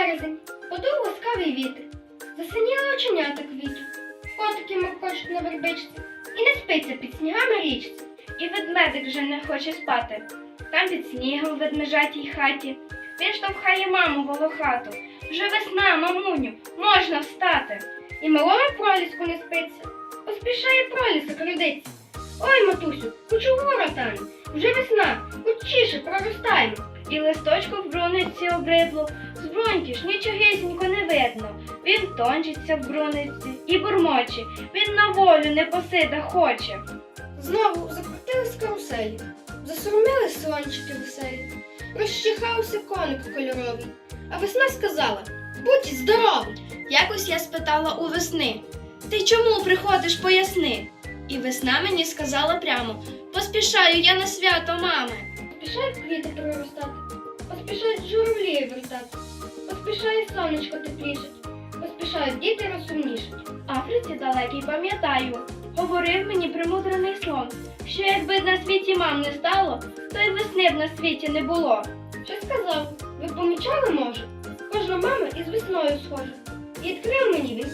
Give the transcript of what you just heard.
березень, подув ласкавий вітер, засиніли оченята квітів, котики моркочуть на вербичці, і не спиться під снігами річці. І ведмедик вже не хоче спати. Там під снігом в ведмежатій хаті. Він штовхає маму волохату. Вже весна, мамуню, можна встати. І малому проліску не спиться, поспішає пролісок родиться. Ой, матусю, хочу гора там, вже весна, хочіше проростаємо. І листочку в бруниці обридло, з бруньки ж нічогісінько не видно. Він тончиться в бруниці і бурмоче, він на волю не посида хоче. Знову закрутились каруселі, засурмили сончики веселі, розчихався коник кольоровий, а весна сказала будь здоровий. Якось я спитала у весни, ти чому приходиш поясни? І весна мені сказала прямо, поспішаю я на свято мами. Поспішають квіти проростати, поспішають журавлі сонечко теплішить. поспішають діти розсумнішать. Африці далекій пам'ятаю, говорив мені примудрений сон, що якби на світі мам не стало, то й весни б на світі не було. Що сказав? Ви помічали, може? Кожна мама із весною схожа. Відкрив мені він